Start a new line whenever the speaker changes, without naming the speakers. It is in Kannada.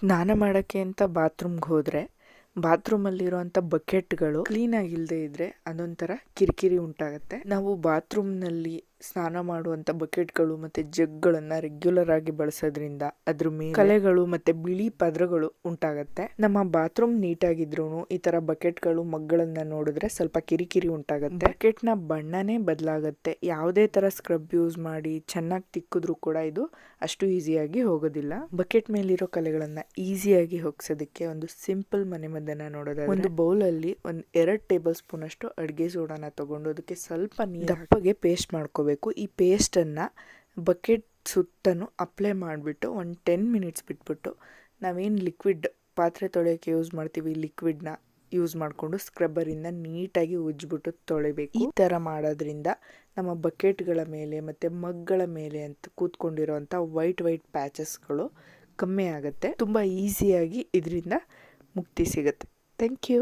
ಸ್ನಾನ ಮಾಡೋಕ್ಕೆ ಅಂತ ಬಾತ್ರೂಮ್ಗೆ ಹೋದರೆ ಬಾತ್ರೂಮಲ್ಲಿರುವಂಥ ಬಕೆಟ್ಗಳು ಕ್ಲೀನಾಗಿಲ್ಲದೆ ಇದ್ದರೆ ಅದೊಂಥರ ಕಿರಿಕಿರಿ ಉಂಟಾಗುತ್ತೆ. ನಾವು ಬಾತ್ರೂಮ್ನಲ್ಲಿ ಸ್ನಾನ ಮಾಡುವಂಥ ಬಕೆಟ್ಗಳು ಮತ್ತು ಜಗ್ಗಳನ್ನು ರೆಗ್ಯುಲರ್ ಆಗಿ ಬಳಸೋದ್ರಿಂದ ಅದ್ರ ಮೇಲೆ ಕಲೆಗಳು ಮತ್ತು ಬಿಳಿ ಪದರಗಳು ಉಂಟಾಗತ್ತೆ. ನಮ್ಮ ಬಾತ್ರೂಮ್ ನೀಟಾಗಿದ್ರು ಈ ಥರ ಬಕೆಟ್ಗಳು, ಮಗ್ಗಳನ್ನ ನೋಡಿದ್ರೆ ಸ್ವಲ್ಪ ಕಿರಿಕಿರಿ ಬಕೆಟ್ ಬಕೆಟ್ನ ಬಣ್ಣನೇ ಬದಲಾಗುತ್ತೆ. ಯಾವುದೇ ಥರ ಸ್ಕ್ರಬ್ ಯೂಸ್ ಮಾಡಿ ಚೆನ್ನಾಗಿ ತಿಕ್ಕಿದ್ರು ಕೂಡ ಇದು ಅಷ್ಟು ಈಸಿಯಾಗಿ ಹೋಗೋದಿಲ್ಲ. ಬಕೆಟ್ ಮೇಲಿರೋ ಕಲೆಗಳನ್ನ ಈಸಿಯಾಗಿ ಹೋಗ್ಸೋದಕ್ಕೆ ಒಂದು ಸಿಂಪಲ್ ಮನೆಮದ್ದನ್ನ ನೋಡೋದಾದ್ರೆ ಒಂದು ಬೌಲಲ್ಲಿ ಒಂದು ಎರಡು ಟೇಬಲ್ ಸ್ಪೂನ್ ಅಷ್ಟು ಅಡುಗೆ ಸೋಡಾನ ತಗೊಂಡು ಅದಕ್ಕೆ ಸ್ವಲ್ಪ ನೀರು ದಪ್ಪಗೆ ಪೇಸ್ಟ್ ಮಾಡ್ಕೋಬೇಕು. ಈ ಪೇಸ್ಟನ್ನು ಬಕೆಟ್ ಸುತ್ತನೂ ಅಪ್ಲೈ ಮಾಡಿಬಿಟ್ಟು ಒಂದು ಟೆನ್ ಮಿನಿಟ್ಸ್ ಬಿಟ್ಬಿಟ್ಟು ನಾವೇನು ಲಿಕ್ವಿಡ್ ಪಾತ್ರೆ ತೊಳೆಯೋಕ್ಕೆ ಯೂಸ್ ಮಾಡ್ತೀವಿ, ಲಿಕ್ವಿಡ್ನ ಯೂಸ್ ಮಾಡಿಕೊಂಡು ಸ್ಕ್ರಬ್ಬರಿಂದ ನೀಟಾಗಿ ಉಜ್ಜಿಬಿಟ್ಟು ತೊಳಿಬೇಕು. ಈ ಥರ ಮಾಡೋದ್ರಿಂದ ನಮ್ಮ ಬಕೆಟ್ಗಳ ಮೇಲೆ ಮತ್ತು ಮಗ್ಗಳ ಮೇಲೆ ಅಂತ ಕೂತ್ಕೊಂಡಿರೋವಂಥ ವೈಟ್ ವೈಟ್ ಪ್ಯಾಚಸ್ಗಳು ಕಮ್ಮಿ ಆಗುತ್ತೆ. ತುಂಬ ಈಸಿಯಾಗಿ ಇದರಿಂದ ಮುಕ್ತಿ ಸಿಗುತ್ತೆ. Thank you.